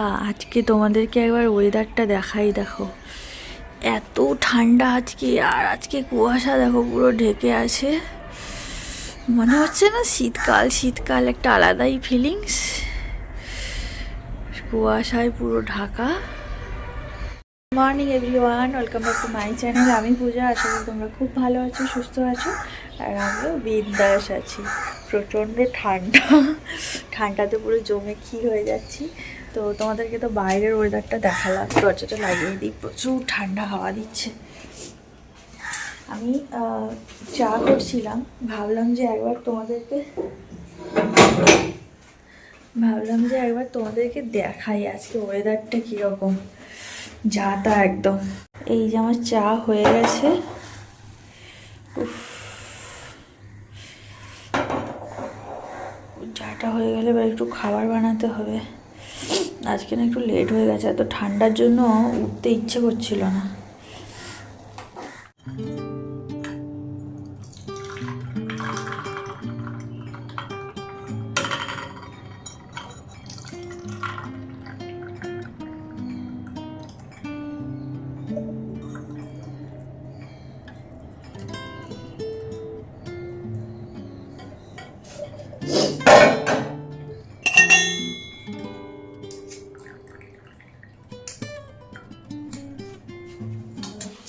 আজকে তোমাদেরকে একবার ওয়েদারটা দেখাই, দেখো। এত ঠান্ডা আজকে, আর আজকে কুয়াশা, দেখো, পুরো ঢেকে আছে। মনে হচ্ছে না শীতকাল শীতকাল একটা আলাদাই ফিলিংস কুয়াশায় পুরো Dhaka. Morning everyone welcome back to my channel আমি পূজা করি তোমরা খুব ভালো আছো, সুস্থ আছো। আর আমিও বিন্দাস আছি। প্রচণ্ড ঠান্ডা। ঠান্ডাতে পুরো জমে ক্ষীর হয়ে যাচ্ছি। তো তোমাদেরকে তো বাইরের ওয়েদারটা দেখালাম। দরজাটা লাগিয়ে দিই, প্রচুর ঠান্ডা হাওয়া দিচ্ছে। আমি চা করছিলাম, ভাবলাম যে একবার তোমাদেরকে, ভাবলাম যে একবার তোমাদেরকে দেখাই আজকে ওয়েদারটা কীরকম। যা তা একদম। এই যে আমার চা হয়ে গেছে। উফ। চাটা হয়ে গেলে এবার একটু খাবার বানাতে হবে। আজকে না একটু লেট হয়ে গেছে এত ঠান্ডার জন্য উঠতে ইচ্ছে করছিল না।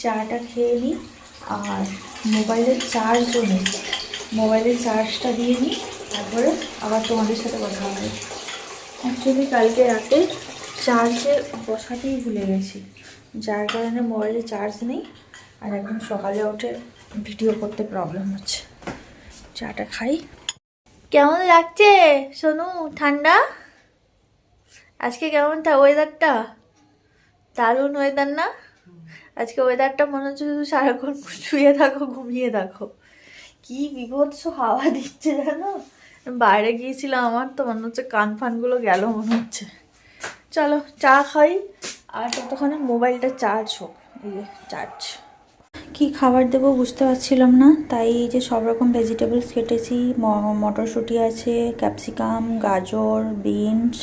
চাটা খেয়ে নিই আর মোবাইলের চার্জও নেই। মোবাইলের চার্জটা দিয়ে নিই, তারপরে আবার তোমাদের সাথে কথা হবে। অ্যাকচুয়ালি কালকে রাতে চার্জে বসাতেই ভুলে গেছি। যার কারণে মোবাইলে চার্জ নেই আর একদম সকালে উঠে ভিডিও করতে প্রবলেম হচ্ছে। চাটা খাই। কেমন লাগছে? সোনু, ঠান্ডা? আজকে কেমন তা ওয়েদারটা দারুণ ওয়েদার না? আজকে ওয়েদারটা মনে হচ্ছে শুধু সারাক্ষণ শুয়ে থাকো, ঘুমিয়ে থাকো। কি বিভৎস হাওয়া দিচ্ছে জানো? বাইরে গিয়েছিলাম আমার তো মনে হচ্ছে কান ফানগুলো গেল মনে হচ্ছে। চলো, চা খাই আর ততক্ষণে মোবাইলটা চার্জ হোক। এই যে চার্জ কি খাবার দেবো বুঝতে পারছিলাম না, তাই এই যে সব রকম ভেজিটেবলস কেটেছি। মটরশুঁটি আছে ক্যাপসিকাম গাজর বিনস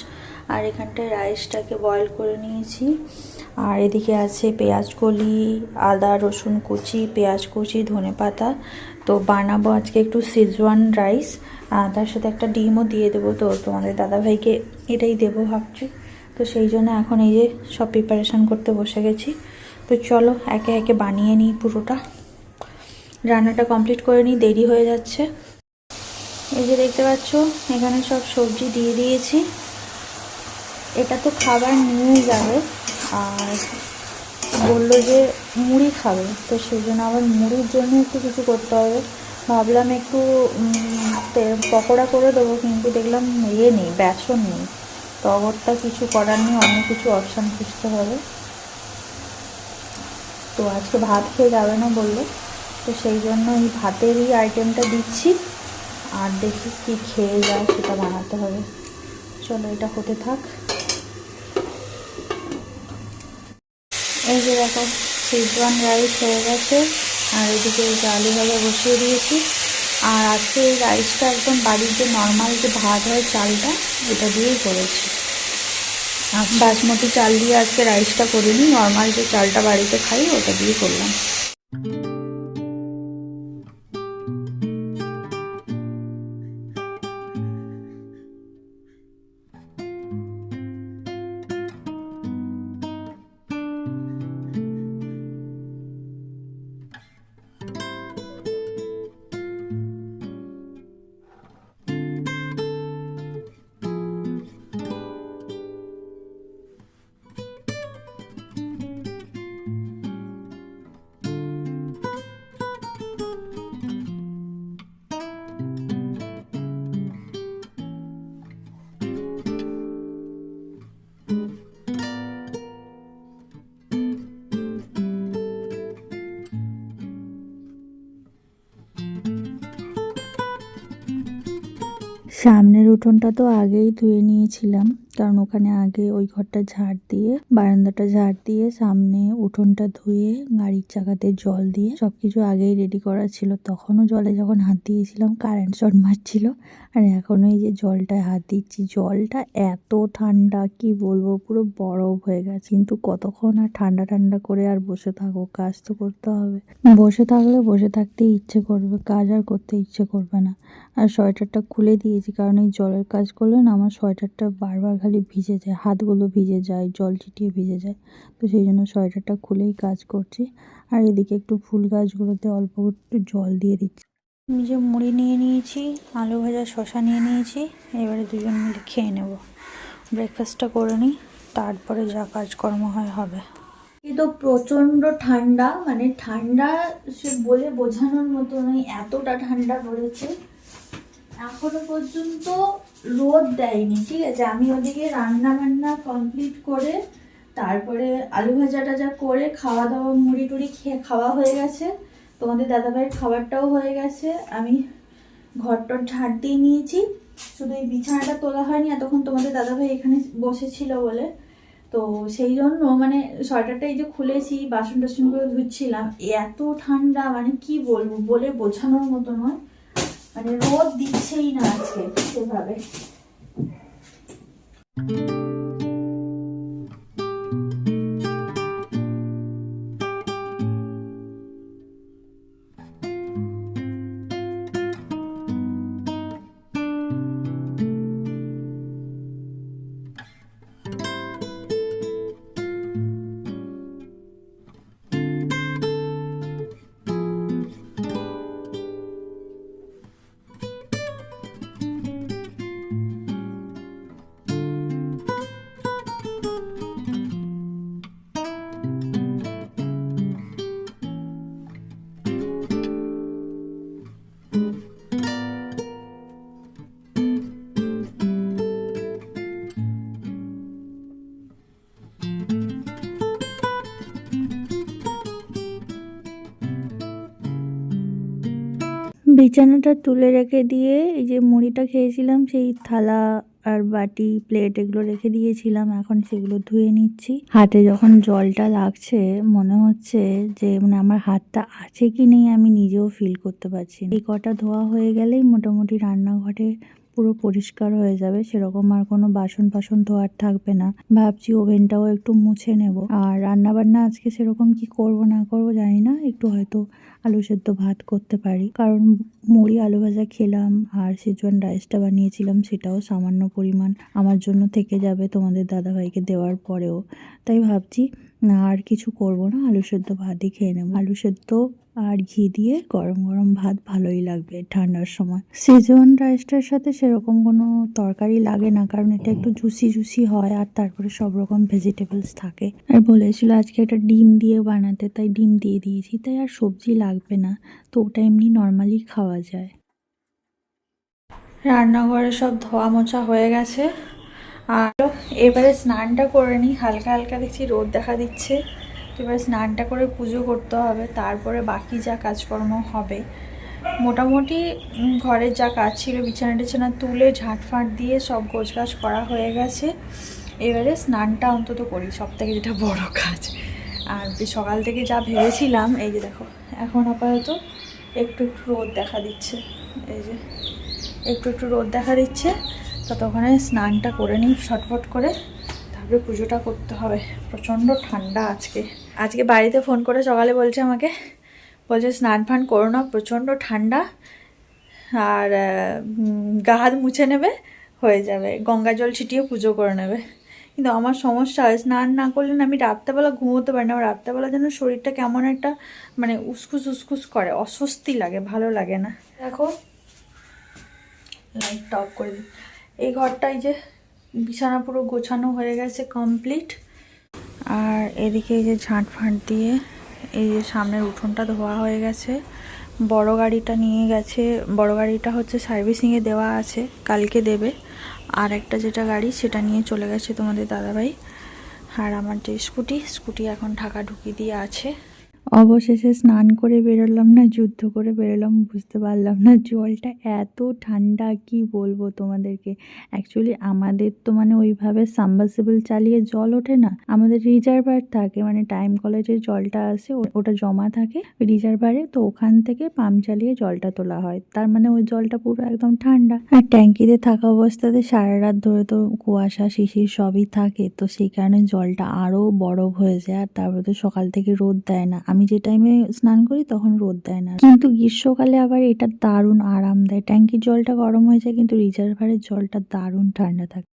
আর এখানটায় রাইসটাকে বয়েল করে নিয়েছি। আর এদিকে আছে পেঁয়াজ কলি আদা, রসুন কুচি, পেঁয়াজ কুচি, ধনে পাতা। তো বানাবো আজকে একটু সিজওয়ান রাইস তার সাথে একটা ডিমও দিয়ে দেবো তো, তোমাদের দাদাভাইকে এটাই দেবো ভাবছি। তো সেই জন্য এখন এই যে সব প্রিপারেশান করতে বসে গেছি। তো চলো একে একে বানিয়ে নিই পুরোটা। রান্নাটা কমপ্লিট করে নিই, দেরি হয়ে যাচ্ছে। এই যে দেখতে পাচ্ছ, এখানে সব সবজি দিয়ে দিয়েছি। এটা তো খাবার নিয়ে যাবে, আর বলল যে মুড়ি খাবে, তো সেই জন্য আবার মুড়ির জন্য একটু কিছু করতে হবে। ভাবলাম একটু পকোড়া করে দেবো, কিন্তু দেখলাম ইয়ে নেই, বেসন নেই। তো অগরটা কিছু করার নেই, অন্য কিছু অপশান খুঁজতে হবে। তো আজকে ভাত খেয়ে যাবে না বলল, তো সেই জন্য এই ভাতেরই আইটেমটা দিচ্ছি, আর দেখি কি খেয়ে যায় সেটা বানাতে হবে। চলো, এটা হতে থাক। এই যে দেখো সিজওয়ান রাইস হয়ে গেছে, আর এদিকে এই আলু ভাজা বসিয়ে দিয়েছি। আর আজকে এই রাইসটা একদম বাড়ির যে নর্মাল যে ভাত হয় চালটা, এটা দিয়েই করেছি। বাসমতি চাল দিয়ে আজকে রাইসটা করিনি নর্মাল যে চালটা বাড়িতে খাই, ওটা দিয়ে করলাম। সামনের উঠোনটা তো আগেই ধুয়ে নিয়েছিলাম। কারণ ওখানে আগে ওই ঘরটা ঝাড় দিয়ে, বারান্দাটা ঝাড় দিয়ে, সামনে উঠোনটা ধুয়ে, গাড়ির চাকাতে জল দিয়ে সবকিছু আগেই রেডি করা ছিল। তখনও জলে যখন হাত দিয়েছিলাম কারেন্ট শট মারছিল। আর এখনও এই যে জলটায় হাত দিচ্ছি, জলটা এত ঠান্ডা, কি বলব, পুরো বরফ হয়ে গেছে। কিন্তু কতক্ষণ আর ঠান্ডা ঠান্ডা করে আর বসে থাকো কাজ তো করতে হবে। বসে থাকলে বসে থাকতে ইচ্ছে করবে, কাজ আর করতে ইচ্ছে করবে না। আর সোয়েটারটা খুলে দিয়েছি, কারণ এই জলের কাজ করলে না আমার সোয়েটারটা বারবার খালি ভিজে যায়, হাতগুলো ভিজে যায়, জল ছিটিয়ে ভিজে যায়। তো সেই জন্য সোয়েটারটা খুলেই কাজ করছি। আর এদিকে একটু ফুল গাছগুলোতে অল্প একটু জল দিয়ে দিচ্ছি। যে মুড়ি নিয়ে নিয়েছি, আলু ভাজা শশা নিয়ে নিয়েছি, এবারে দুজন মিলে খেয়ে নেব। ব্রেকফাস্টটা করে নিই, তারপরে যা কাজকর্ম হয় হবে। কিন্তু প্রচণ্ড ঠান্ডা মানে ঠান্ডা সে বলে বোঝানোর মতো নয়, এতটা ঠান্ডা পড়েছে। এখনও পর্যন্ত রোদ দেয়নি, ঠিক আছে? আমি ওদিকে রান্না বান্না কমপ্লিট করে তারপরে আলু ভাজা টাজা করে খাওয়া দাওয়া মুড়ি টুড়ি খেয়ে খাওয়া হয়ে গেছে। তোমাদের দাদাভাইয়ের খাবারটাও হয়ে গেছে। আমি ঘরটর ঝাড় দিয়ে নিয়েছি। শুধু এই বিছানাটা তোলা হয়নি এতক্ষণ তোমাদের দাদাভাই এখানে বসেছিল বলে। তো সেই জন্য মানে সোয়েটারটা এই যে খুলেছি বাসন টাসনগুলো ধুচ্ছিলাম। এত ঠান্ডা মানে কি বলব? বলে বোঝানোর মতো নয়। মানে রোদ দিচ্ছেই না আজকে সেভাবে। বিছানাটা তুলে রেখে দিয়ে এই যে মুড়িটা খেয়েছিলাম, সেই থালা আর বাটি প্লেট এগুলো রেখে দিয়েছিলাম। এখন সেগুলো ধুয়ে নিচ্ছি। হাতে যখন জলটা লাগছে, মনে হচ্ছে যে মানে আমার হাতটা আছে কি নেই আমি নিজেও ফিল করতে পারছি এই কটা ধোয়া হয়ে গেলেই মোটামুটি রান্নাঘরে পুরো পরিষ্কার হয়ে যাবে। সেরকম আর কোনো বাসন ফাসন ধোয়ার থাকবে না। ভাবছি ওভেনটাও একটু মুছে নেব। আর রান্না বান্না আজকে সেরকম কি করব না করব জানি না। একটু হয়তো আলু সেদ্ধ ভাত করতে পারি। কারণ মুড়ি, আলু ভাজা খেলাম, আর সিজুয়ান রাইসটা বানিয়েছিলাম, সেটাও সামান্য পরিমাণ আমার জন্য থেকে যাবে তোমাদের দাদাভাইকে দেওয়ার পরেও। তাই ভাবছি, না আর কিছু করব না, আলু সেদ্ধ ভাতই খেয়ে নেব। আলু সেদ্ধ আর ঘি দিয়ে গরম গরম ভাত ভালোই লাগবে ঠান্ডার সময়। সেজওয়ান রাইসটার সাথে সেরকম কোনো তরকারি লাগে না, কারণ এটা একটু জুসি জুসি হয় আর তারপরে সব রকম ভেজিটেবলস থাকে। আর বলেছিল আজকে একটা ডিম দিয়ে বানাতে, তাই ডিম দিয়ে দিয়েছি, তাই আর সবজি লাগবে না, তো ওটা এমনি নর্মালি খাওয়া যায়। রান্নাঘরে সব ধোয়া মোছা হয়ে গেছে, আর এবারে স্নানটা করে নিই, হালকা হালকা দেখছি রোদ দেখা দিচ্ছে। এবারে স্নানটা করে পুজো করতে হবে, তারপরে বাকি যা কাজকর্ম হবে। মোটামুটি ঘরের যা কাজ ছিল, বিছানা টিছানা তুলে, ঝাঁটফাঁট দিয়ে সব গোছগাছ করা হয়ে গেছে। এবারে স্নানটা অন্তত করি সব থেকে যেটা বড় কাজ। আর সকাল থেকে যা ভেবেছিলাম, এই যে দেখো, এখন আপাতত একটু একটু রোদ দেখা দিচ্ছে। এই যে, একটু একটু রোদ দেখা দিচ্ছে, ততক্ষণে স্নানটা করে নিই ছটফট করে। তারপরে পুজোটা করতে হবে। প্রচণ্ড ঠান্ডা আজকে। আজকে বাড়িতে ফোন করে সকালে বলছে আমাকে, বলছে স্নান ফান করো না, প্রচণ্ড ঠান্ডা, আর গা হাত মুছে নেবে, হয়ে যাবে। গঙ্গা জল ছিটিয়ে পুজো করে নেবে। কিন্তু আমার সমস্যা হয়, স্নান না করলে না আমি রাত্রেবেলা ঘুমোতে পারি না। আমার রাত্রেবেলা যেন শরীরটা কেমন একটা মানে উসকুস উসকুস করে, অস্বস্তি লাগে, ভালো লাগে না। দেখো লাইটটা অফ করে দিই। এই ঘরটাই যে বিছানা পুরো গোছানো হয়ে গেছে কমপ্লিট আর এদিকে এই যে ঝাঁট ফাঁট দিয়ে এই যে সামনের উঠোনটা ধোয়া হয়ে গেছে। বড় গাড়িটা নিয়ে গেছে। বড় গাড়িটা হচ্ছে সার্ভিসিংয়ে দেওয়া আছে, কালকে দেবে। আর একটা যেটা গাড়ি সেটা নিয়ে চলে গেছে তোমাদের দাদাভাই। আর আমার যে স্কুটি স্কুটি এখন ঢাকা ঢুকি দিয়ে আছে। অবশেষে স্নান করে বেরোলাম না, যুদ্ধ করে বেরোলাম, বুঝতে পারলাম না জলটা এত ঠান্ডা, কি বলব তোমাদেরকে? অ্যাকচুয়ালি আমাদের তো মানে ওইভাবে সাবমার্সিবল চালিয়ে জল ওঠে না, আমাদের রিজার্ভার থাকে মানে টাইম কলেজের জলটা আসে ওটা জমা থাকে রিজার্ভারে তো ওখান থেকে পাম্প চালিয়ে জলটা তোলা হয়। তার মানে ওই জলটা পুরো একদম ঠান্ডা। আর ট্যাঙ্কিতে থাকা অবস্থাতে সারা রাত ধরে তো কুয়াশা, শিশির সবই থাকে, তো সেই কারণে জলটা আরও বরফ হয়ে যায়, আর তারপরে তো সকাল থেকে রোদ দেয় না। আমি যে টাইমে স্নান করি তখন রোদ দেয় না। কিন্তু গ্রীষ্মকালে আবার এটা দারুণ আরাম দেয়। ট্যাঙ্কির জলটা গরম হয়ে যায়, কিন্তু রিজার্ভারের জলটা দারুণ ঠান্ডা থাকে।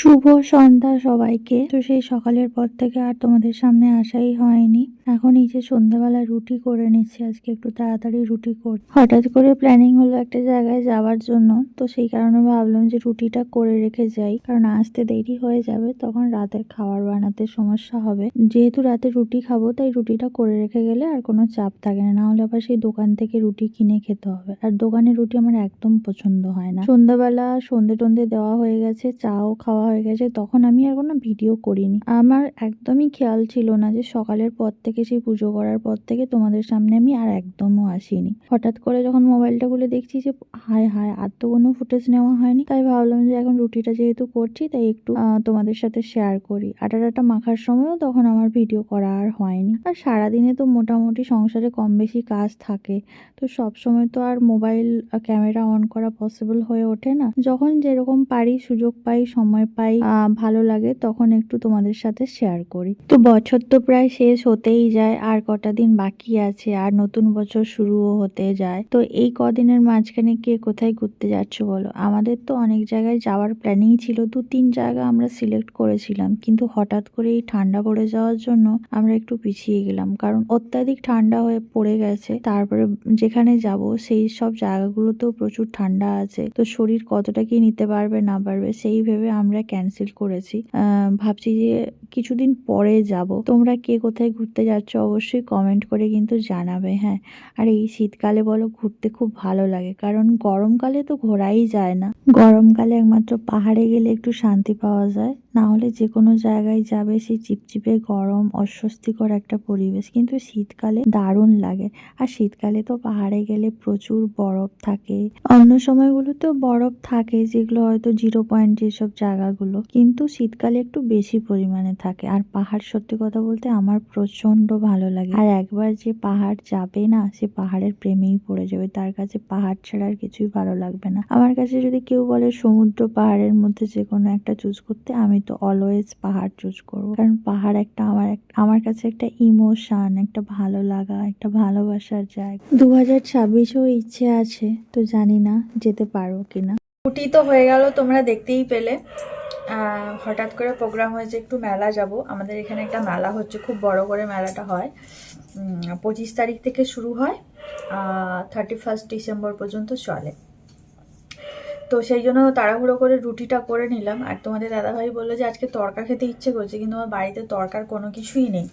শুভ সন্ধ্যা সবাইকে। তো সেই সকালের পর থেকে আর তোমাদের সামনে আসাই হয়নি। এখন এই যে সন্ধ্যাবেলা রুটি করে নিচ্ছি, আজকে একটু তাড়াতাড়ি রুটি কর হঠাৎ করে প্ল্যানিং হলো একটা জায়গায় যাওয়ার জন্য। তো সেই কারণে ভাবলাম যে রুটিটা করে রেখে যাই। কারণ আসতে দেরি হয়ে যাবে, তখন রাতের খাবার বানাতে সমস্যা হবে। যেহেতু রাতে রুটি খাব, তাই রুটিটা করে রেখে গেলে আর কোনো চাপ থাকে না। নাহলে আবার সেই দোকান থেকে রুটি কিনে খেতে হবে। আর দোকানের রুটি আমার একদম পছন্দ হয় না। সন্ধ্যাবেলা সন্ধে টন্ধে দেওয়া হয়ে গেছে, চাও খাওয়া হয়ে গেছে, তখন আমি আর কোনো ভিডিও করিনি। আমার একদমই খেয়াল ছিল না যে সকালের পর থেকে, সেই পুজো করার পর থেকে তোমাদের সামনে আমি আর একদমও আসিনি। হঠাৎ করে যখন মোবাইলটা খুলে দেখছি যে, হায় হায়, আর তো কোনো ফুটেজ নেওয়া হয়নি। তাই ভাবলাম যে, এখন রুটিটা যেহেতু করছি, তাই একটু তোমাদের সাথে শেয়ার করি। আটা টাটা মাখার সময়ও তখন আমার ভিডিও করা আর হয়নি। আর সারাদিনে তো মোটামুটি সংসারে কম বেশি কাজ থাকে। তো সব সময় তো আর মোবাইল ক্যামেরা অন করা পসিবল হয়ে ওঠে না। যখন যেরকম পারি, সুযোগ পাই, সময় পাই ভালো লাগে, তখন একটু তোমাদের সাথে শেয়ার করি। তো বছর তো প্রায় শেষ হতেই যায়, আর কটা দিন বাকি আছে, আর নতুন বছর শুরুও হতে যায়। তো এই কদিনের মাঝখানে কে কোথায় ঘুরতে যাচ্ছ বলো? আমাদের তো অনেক জায়গায় যাওয়ার প্ল্যানিং ছিল, দু তিন জায়গা আমরা সিলেক্ট করেছিলাম, কিন্তু হঠাৎ করে এই ঠান্ডা পড়ে যাওয়ার জন্য আমরা একটু পিছিয়ে গেলাম, কারণ অত্যাধিক ঠান্ডা হয়ে পড়ে গেছে। তারপরে যেখানে যাব, সেই সব জায়গাগুলোতেও প্রচুর ঠান্ডা আছে, তো শরীর কতটা কি নিতে পারবে, না পারবে, সেই ভেবে আমরা ক্যান্সেল করেছি। ভাবছি যে কিছুদিন পরে যাব। তোমরা কে কোথায় ঘুরতে যাচ্ছ অবশ্যই কমেন্ট করে কিন্তু জানাবে হ্যাঁ। আর এই শীতকালে বলো, ঘুরতে খুব ভালো লাগে। কারণ গরমকালে তো ঘোরাই যায় না। গরমকালে একমাত্র পাহাড়ে গেলে একটু শান্তি পাওয়া যায়। না হলে যে কোনো জায়গায় যাবে সেই চিপচিপে গরম, অস্বস্তিকর একটা পরিবেশ। কিন্তু শীতকালে দারুণ লাগে। আর শীতকালে তো পাহাড়ে গেলে প্রচুর বরফ থাকে। অন্য সময়গুলোতেও বরফ থাকে, যেগুলো হয়তো জিরো পয়েন্ট যেসব জায়গাগুলো কিন্তু শীতকালে একটু বেশি পরিমাণে থাকে। আর পাহাড় সত্যি কথা বলতে আমার প্রচণ্ড ভালো লাগে। আর একবার যে পাহাড় যাবে না, সে পাহাড়ের প্রেমেই পড়ে যাবে। তার কাছে পাহাড় ছাড়া আর কিছুই ভালো লাগবে না। আমার কাছে যদি কেউ বলে সমুদ্র পাহাড়ের মধ্যে যে কোনো একটা চুজ করতে, আমি তো অলওয়েজ পাহাড় চুজ করব। কারণ পাহাড় একটা আমার আমার কাছে একটা ইমোশন একটা ভালো লাগা, একটা ভালোবাসার জায়গা। দু হাজার ছাব্বিশেও ইচ্ছে আছে, তো জানি না যেতে পারব কিনা। ছুটি তো হয়ে গেল, তোমরা দেখতেই পেলে। হঠাৎ করে প্রোগ্রাম হয়েছে, একটু মেলা যাব। আমাদের এখানে একটা মেলা হচ্ছে, খুব বড় করে মেলাটা হয়। পঁচিশ তারিখ থেকে শুরু হয় থার্টি ফার্স্ট ডিসেম্বর পর্যন্ত চলে। তো সেই জন্য তাড়াহুড়ো করে রুটিটা করে নিলাম। আর তোমাদের দাদাভাই বলল যে, আজকে তরকা খেতে ইচ্ছে করছে, কিন্তু আমার বাড়িতে তরকার কোনো কিছুই নেই।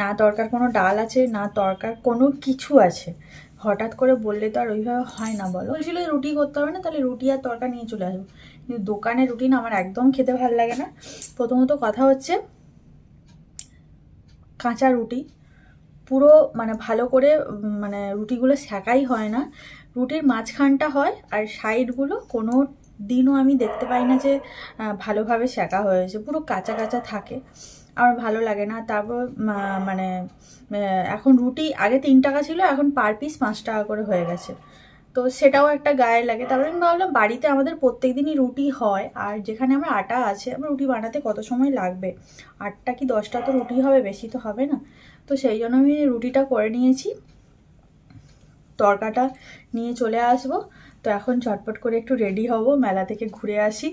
না তরকার কোনো ডাল আছে, না তরকার কোনো কিছু আছে। হঠাৎ করে বললে তো আর ওইভাবে হয় না, বলো। বলছিল রুটি করতে হবে না, তাহলে রুটি আর তরকা নিয়ে চলে আসব। কিন্তু দোকানে রুটিন আমার একদম খেতে ভালো লাগে না। প্রথমত কথা হচ্ছে, কাঁচা রুটি। পুরো মানে ভালো করে মানে রুটিগুলো সেকাই হয় না। রুটির মাঝখানটা হয় আর সাইডগুলো কোনো দিনও আমি দেখতে পাই না যে ভালোভাবে সেকা হয়েছে পুরো কাঁচা কাঁচা থাকে। আমার ভালো লাগে না। তারপর মানে এখন রুটি আগে তিন টাকা ছিল, এখন পার পিস পাঁচ টাকা করে হয়ে গেছে। তো সেটাও একটা গায়ে লাগে। তারপরে আমি ভাবলাম, বাড়িতে আমাদের প্রত্যেক দিনই রুটি হয়, আর যেখানে আমার আটা আছে, আমার রুটি বানাতে কত সময় লাগবে? আটটা কি দশটা তো রুটি হবে, বেশি তো হবে না। তো সেই জন্য আমি রুটিটা করে নিয়েছি। তরকাটা নিয়ে চলে আসব। তো এখন ঝটপট করে একটু রেডি হব, মেলা থেকে ঘুরে আসি।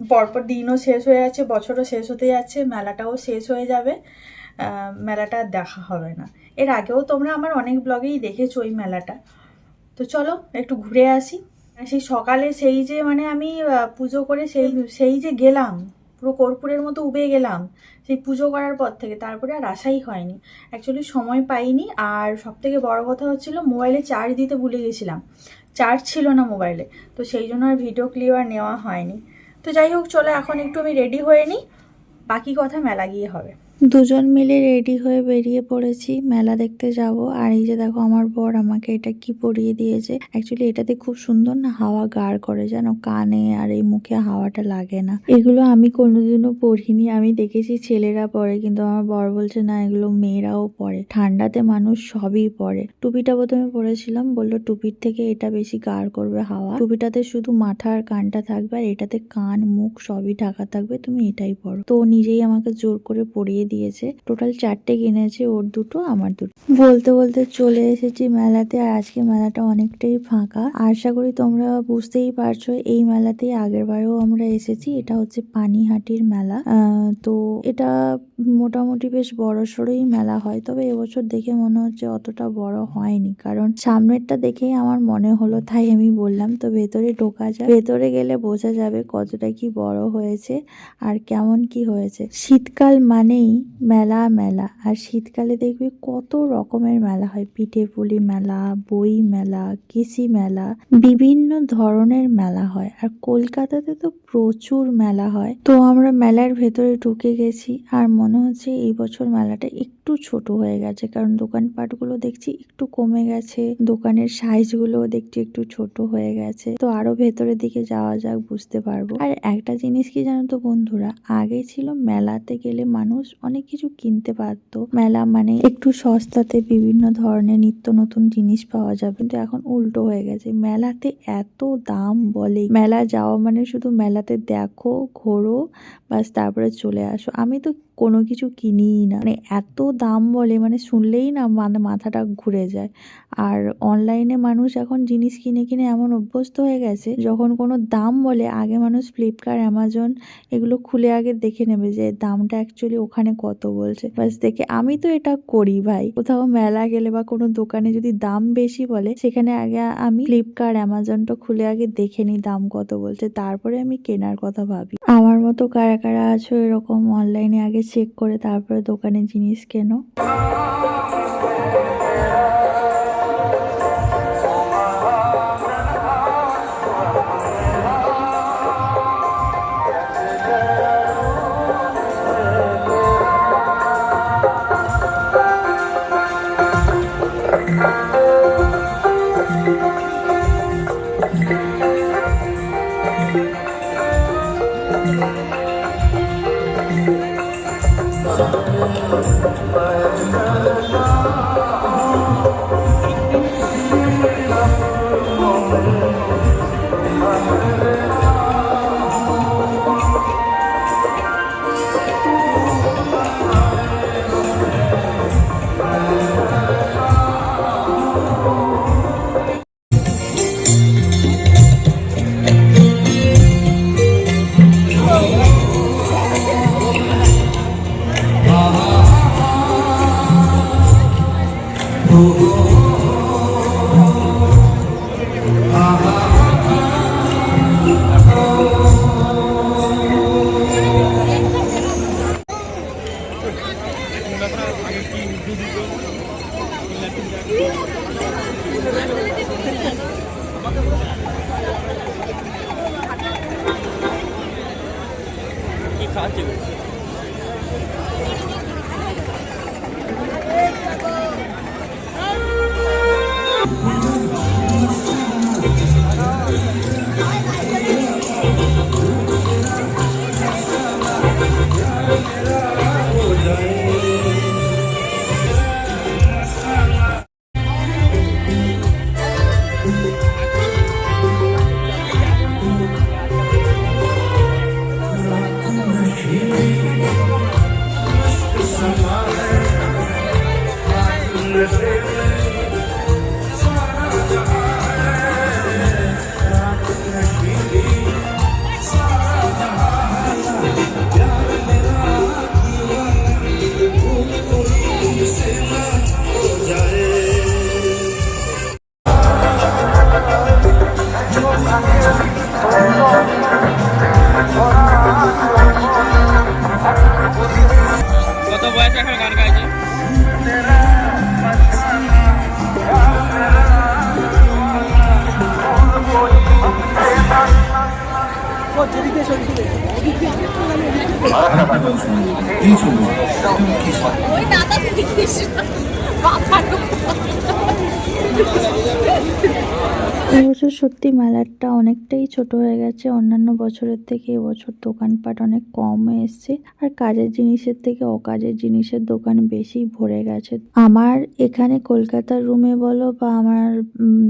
পরপর দিনও শেষ হয়ে যাচ্ছে, বছরও শেষ হতে যাচ্ছে, মেলাটাও শেষ হয়ে যাবে। মেলাটা দেখা হবে না। এর আগেও তোমরা আমার অনেক ব্লগেই দেখেছ ওই মেলাটা। তো চলো, একটু ঘুরে আসি। সেই সকালে সেই যে মানে আমি পুজো করে সেই সেই যে গেলাম, পুরো কর্পূরের মতো উবে গেলাম, সেই পুজো করার পর থেকে তারপরে আর আসাই হয়নি। অ্যাকচুয়ালি সময় পাইনি, আর সব থেকে বড় কথা হচ্ছিল মোবাইলে চার্জ দিতে ভুলে গেছিলাম। চার্জ ছিল না মোবাইলে, তো সেই জন্য আর ভিডিও ক্লিপ আর নেওয়া হয়নি। তো যাই হোক, চলো এখন একটু আমি রেডি হয়ে নিই, বাকি কথা মেলা গিয়ে হবে। দুজন মিলে রেডি হয়ে বেরিয়ে পড়েছি। মেলা দেখতে যাব। আর এই যে দেখো আমার বর আমাকে এটা কি পরিয়ে দিয়েছে। অ্যাকচুয়ালি এটাতে খুব সুন্দর না হাওয়া গাড় করে যেন কানে আর এই মুখে হাওয়াটা লাগে না। এগুলো আমি কোনোদিনও পরিনি আমি দেখেছি ছেলেরা পরে কিন্তু আমার বর বলছে, না, এগুলো মেয়েরাও পরে ঠান্ডাতে মানুষ সবই পরে টুপিটা প্রথমে পরেছিলাম। বলল, টুপির থেকে এটা বেশি গাড় করবে হাওয়া। টুপিটাতে শুধু মাথা আর কানটা থাকবে, আর এটাতে কান, মুখ সবই ঢাকা থাকবে। তুমি এটাই পরো তো নিজেই আমাকে জোর করে পরিয়ে দিয়েছে। টোটাল চারটে কিনেছে, ওর দুটো, আমার দুটো। বলতে বলতে চলে এসেছি মেলাতে, আর আজকে মেলাটা অনেকটাই ফাঁকা। আশা করি তোমরা বুঝতেই পারছ, এই মেলাতেই আগের বারেও আমরা এসেছি। এটা হচ্ছে পানিহাটির মেলা। তো এটা মোটামুটি বেশ বড় সড়োই মেলা হয়। তবে এবছর দেখে মনে হচ্ছে অতটা বড় হয়নি। কারণ সামনেরটা দেখেই আমার মনে হলো, তাই আমি বললাম, তো ভেতরে ঢোকা যায় ভেতরে গেলে বোঝা যাবে কতটা কি বড় হয়েছে আর কেমন কি হয়েছে। শীতকাল মানেই মেলা মেলা। আর শীতকালে দেখবি কত রকমের মেলা হয়। পিঠে পুলি মেলা, বই মেলা কৃষি মেলা, বিভিন্ন ধরনের মেলা হয়। আর কলকাতাতে তো প্রচুর মেলা হয়। তো আমরা মেলার ভেতরে ঢুকে গেছি। আর মনে হচ্ছে এই বছর মেলাটা একটু ছোট হয়ে গেছে, কারণ দোকানপাটগুলো দেখছি একটু কমে গেছে, দোকানের সাইজগুলোও দেখছি একটু ছোট হয়ে গেছে। তো আরও ভেতরের দিকে যাওয়া যাক, বুঝতে পারব। আর একটা জিনিস কি জানো তো বন্ধুরা, আগে ছিল মেলাতে গেলে মানুষ অনেক কিছু কিনতে পারতো। মেলা মানে একটু সস্তাতে বিভিন্ন ধরনের নিত্য নতুন জিনিস পাওয়া যাবে। কিন্তু এখন উল্টো হয়ে গেছে, মেলাতে এত দাম বলে। মেলা যাওয়া মানে শুধু মেলাতে দেখো, ঘোরো বাস তারপরে চলে আসো। আমি তো কোনো কিছু কিনিই না। মানে এত দাম বলে মানে শুনলেই না মানে মাথাটা ঘুরে যায়। আর অনলাইনে মানুষ এখন জিনিস কিনে কিনে এমন অভ্যস্ত হয়ে গেছে, যখন কোনো দাম বলে, আগে মানুষ ফ্লিপকার্ট অ্যামাজন এগুলো খুলে আগে দেখে নেবে যে দামটা অ্যাকচুয়ালি ওখানে কত বলছে। বাস দেখে আমি তো এটা করি ভাই। কোথাও মেলা গেলে বা কোনো দোকানে যদি দাম বেশি বলে, সেখানে আগে আমি ফ্লিপকার্ট অ্যামাজনটা খুলে আগে দেখে নিই দাম কত বলছে, তারপরে আমি কেনার কথা ভাবি। আমার মতো কারা কারা আছো এরকম অনলাইনে আগে চেক করে তারপরে দোকানে জিনিস কেনো? 秋です সত্যি মেলাটা অনেকটাই ছোট হয়ে গেছে। অন্যান্য বছরের থেকে এবছর দোকানপাট অনেক কম এসছে। আর কাজের জিনিসের থেকে অকাজের জিনিসের দোকান বেশি ভরে গেছে। আমার এখানে কলকাতার রুমে বলো বা আমার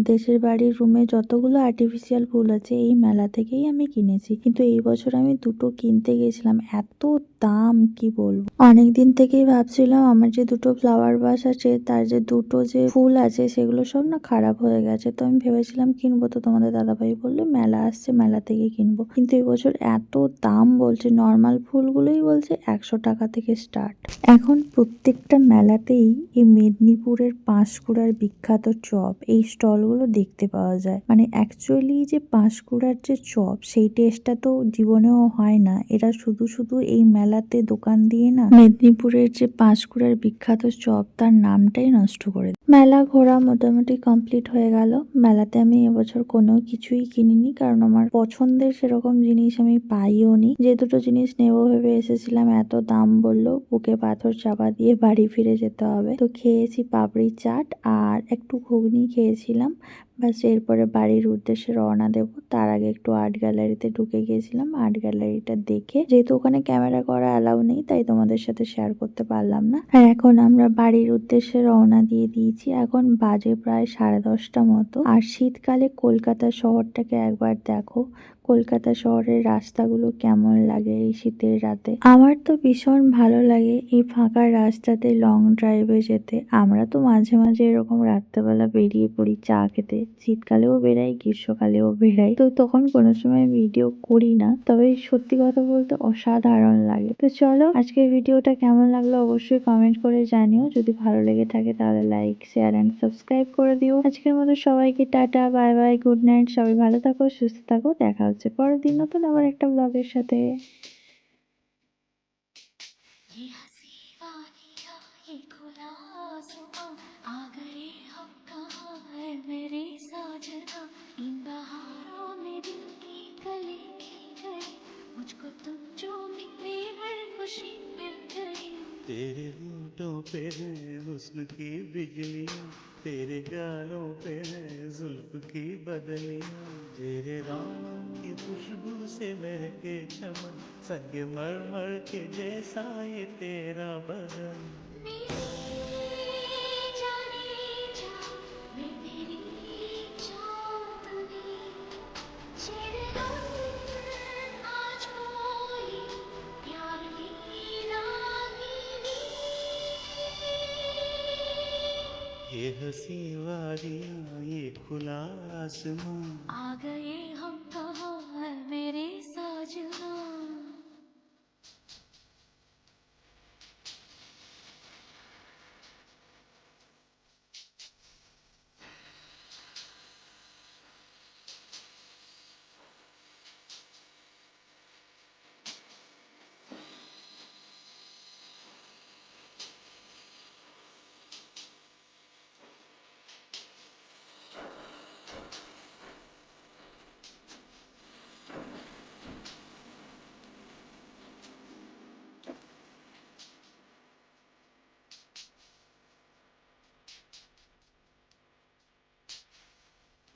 দেশের বাড়ির রুমে যতগুলো আর্টিফিশিয়াল ফুল আছে, এই মেলা থেকেই আমি কিনেছি। কিন্তু এই বছর আমি দুটো কিনতে গেছিলাম। এত দাম কি বলব? অনেক দিন থেকেই ভাবছিলাম আমার যে দুটো ফ্লাওয়ার বাস আছে, তার যে দুটো যে ফুল আছে, সেগুলো সব না খারাপ হয়ে গেছে। তো আমি ভেবেছিলাম কিনবো তো তোমাদের দাদাভাই বলল, মেলা আসছে, মেলা থেকে কিনবো। কিন্তু এবছর এত দাম বলছে নর্মাল ফুলগুলোই বলছে একশো টাকা থেকে স্টার্ট এখন প্রত্যেকটা মেলাতেই এই মেদিনীপুরের পাঁশকুড়ার বিখ্যাত চপ, এই স্টলগুলো দেখতে পাওয়া যায়। মানে অ্যাকচুয়ালি যে পাঁশকুড়ার যে চপ, সেই টেস্টটা তো জীবনেও হয় না। এরা শুধু শুধু এই মেলাতে দোকান দিয়ে না মেদিনীপুরের যে পাঁশকুড়ার বিখ্যাত চপ তার নামটাই নষ্ট করে মেলা ঘোরা মোটামুটি কমপ্লিট হয়ে গেল। মেলাতে আমি এবছর কোনো কিছুই কিনিনি কারণ আমার পছন্দের সেরকম জিনিস আমি পাইও নি। যে দুটো জিনিস নেব ভেবে এসেছিলাম এত দাম বলল বুকে পাথর চাপা দিয়ে বাড়ি ফিরে যেতে হবে। তো খেয়েছি পাপড়ি চাট আর একটু ঘুগনি খেয়েছিলাম। ব্যাস এরপরে বাড়ির উদ্দেশ্যে রওনা দেব। তার আগে একটু আর্ট গ্যালারিতে ঢুকে গিয়েছিলাম। আর্ট গ্যালারিটা দেখে, যেহেতু ওখানে ক্যামেরা করা অ্যালাউ নেই, তাই তোমাদের সাথে শেয়ার করতে পারলাম না। আর এখন আমরা বাড়ির উদ্দেশ্যে রওনা দিয়ে দিয়েছি। এখন বাজে প্রায় সাড়ে দশটা মতো। আর শীতকালে কলকাতা শহরটাকে একবার দেখো। কলকাতা শহরের রাস্তাগুলো কেমন লাগে এই শীতের রাতে? আমার তো ভীষণ ভালো লাগে এই ফাঁকা রাস্তাতে লং ড্রাইভে যেতে। আমরা তো মাঝে মাঝে এরকম রাত্রেবেলা বেরিয়ে পড়ি চা খেতে। শীতকালেও বেরাই, গ্রীষ্মকালেও বেরাই। তো তখন কোনো সময় ভিডিও করি না। তবে সত্যি কথা বলতে অসাধারণ লাগে। তো চলো, আজকের ভিডিওটা কেমন লাগল অবশ্যই কমেন্ট করে জানিও। যদি ভালো লেগে থাকে তাহলে লাইক শেয়ার অ্যান্ড সাবস্ক্রাইব করে দিও। আজকের মতো সবাইকে tata bye bye good night সবাই ভালো থাকো, সুস্থ থাকো, দেখা হচ্ছে পরের দিন নতুন আবার একটা ব্লগের সাথে ये हंसी वादियाँ ये खुला आसमां आ गए हम कहाँ है मेरे साजना इन बहारों में दिल की कली खिल गई मुझको तुम जो मिले हर खुशी मिल गई। तेरे होठों पे है हुस्न की बिजलियाँ तेरे गालों पे है जुल्फ की बदलियाँ। तेरे राहों की खुशबू से महके चमन संग मर मर के जैसा ये तेरा बदन। हँसी वादियाँ ये खुला आसमां। आ गए हम कहाँ है मेरे साजना।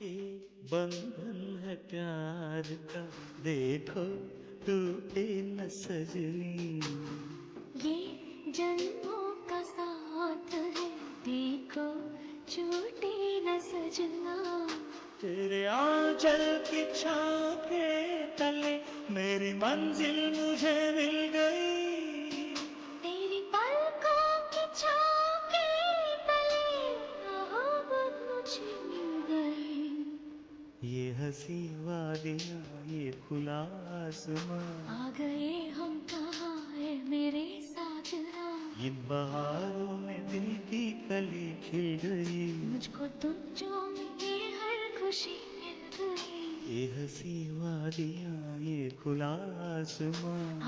ये बंधन है प्यार का। देखो टूटे न सजनी ये जन्मों का साथ है। देखो छूटे न सजना तेरे आंचल की छाँव के तले मेरी मंजिल मुझे मिल गई। 苦啦，什么？